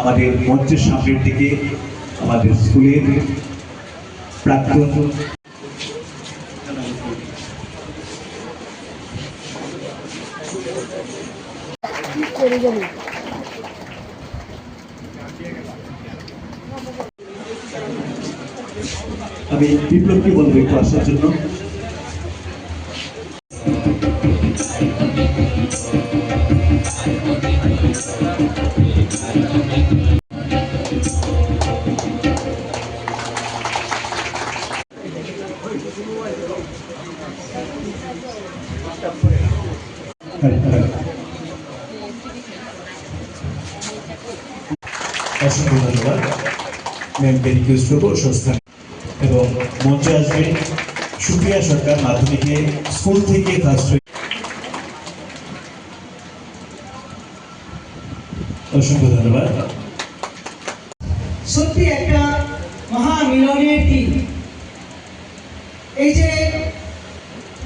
আমাদের মঞ্চের সামনের দিকে আমাদের স্কুলের প্রাক্তন আমি বিপ্লবকে বলব একটু আসার জন্য। অসংখ্য ধন্যবাদ ম্যাম বেনিকিউজ করব সংস্থান এবং মঞ্চে আসবে সুপ্রিয়া সরকার মাধ্যমিকে স্কুল থেকে ফার্স্ট অসংখ্য ধন্যবাদ সত্যি একটা মহা মিলনের দিন। এই যে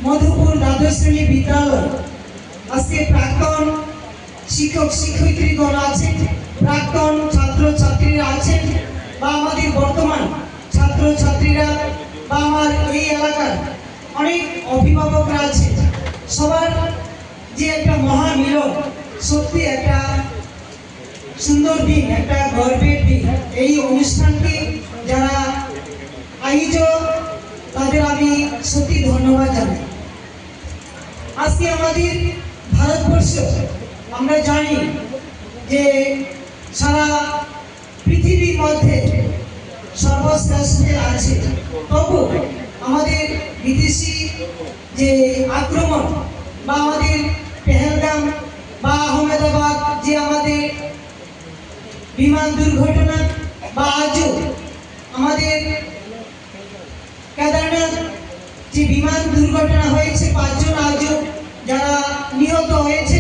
মধুপুর দ্বাদশ শ্রেণি বিদ্যালয় আজকে প্রাক্তন শিক্ষক শিক্ষয়িত্রীগণ আছেন, প্রাক্তন ছাত্র ছাত্রীরা আছেন, বা আমাদের বর্তমান ছাত্র ছাত্রীরা বা আমার এই এলাকার অনেক অভিভাবকরা আছেন। সবার যে একটা মহা মিলন, সত্যি একটা সুন্দর দিন, একটা গর্বের দিন। এই অনুষ্ঠানকে যারা আয়োজক তাদের আমি সত্যি ধন্যবাদ জানাই। আজকে আমাদের ভারতবর্ষ আমরা জানি যে সারা পৃথিবীর মধ্যে সর্বশ্রেষ্ঠ আছে। তবু আমাদের বিদেশি যে আক্রমণ বা আমাদের পেহেলগাম বা আহমেদাবাদ যে আমাদের বিমান দুর্ঘটনা বা আজও আমাদের কেদারনাথ যে বিমান দুর্ঘটনা হয়েছে পাঁচজন আজও যারা নিহত হয়েছে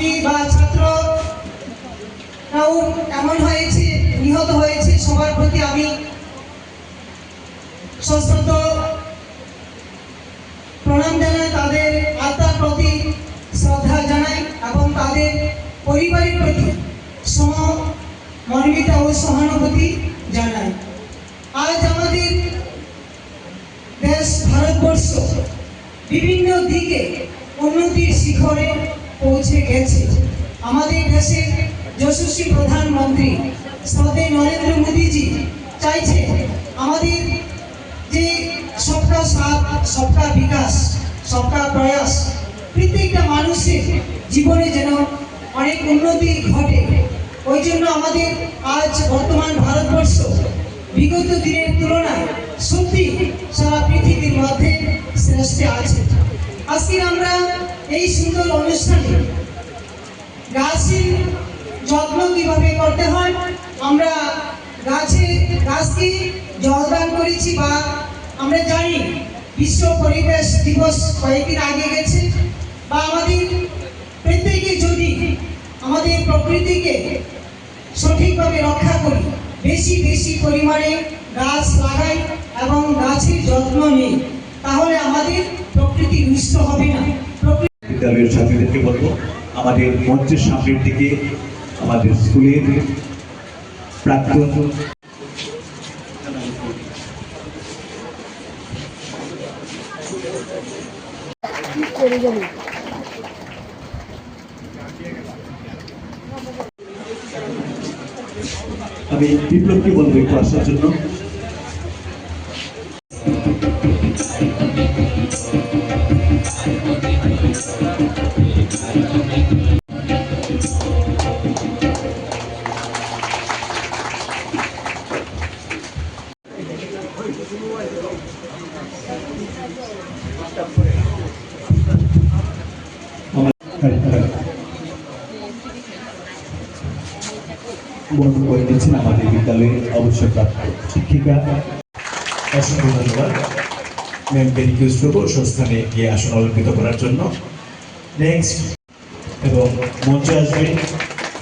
আমি বা ছাত্ররাও এমন হয়েছে, নিহত হয়েছে, সবার প্রতি আমি সশ্রদ্ধ। প্রণাম জানাই তাদের আত্মার প্রতি শ্রদ্ধা জানাই এবং তাদের পরিবারের প্রতি সম মর্মিতা ও সহানুভূতি জানাই। আজ আমাদের দেশ, ভারতবর্ষ বিভিন্ন দিকে উন্নতির শিখরে পৌঁছে গেছে। আমাদের দেশের যশস্বী প্রধানমন্ত্রী শ্রদ্ধে নরেন্দ্র মোদীজি চাইছে আমাদের যে সবটা সাথ সবকা বিকাশ, সবটা প্রয়াস, প্রত্যেকটা মানুষের জীবনে যেন অনেক উন্নতি ঘটে। ওই জন্য আমাদের আজ বর্তমান ভারতবর্ষ বিগত দিনের তুলনায় সত্যি সারা পৃথিবীর মধ্যে শ্রেষ্ঠে আছে। আজকে আমরা এই সুন্দর অনুষ্ঠানে গাছের যত্ন কীভাবে করতে হয়, আমরা গাছে গাছকে জলদান করেছি বা আমরা জানি বিশ্ব পরিবেশ দিবস কয়েকদিন আগে গেছে, বা আমাদের প্রত্যেকে যদি আমাদের প্রকৃতিকে সঠিকভাবে রক্ষা করি, বেশি বেশি পরিমাণে গাছ লাগাই এবং গাছের যত্ন নিই, তাহলে আমাদের প্রকৃতি নষ্ট হবে না। বিদ্যালয়ের ছাত্রীদেরকে বলব, আমাদের মঞ্চের সামনের দিকে আমাদের স্কুলের প্রাক্তন আমি বিপ্লবকে বলব একটু আসার জন্য। আমাদের শিক্ষিকা। অসংখ্য ধন্যবাদ। ম্যাম সংস্থানে গিয়ে আসন অলঙ্কৃত করার জন্য। এবং মঞ্চে আসবে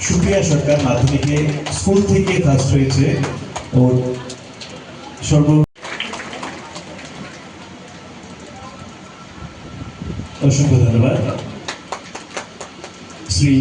সুপ্রিয়া সরকার মাধ্যমিকে, স্কুল থেকে ফার্স্ট হয়েছে ওর সর্ব অসংখ্য ধন্যবাদ শ্রী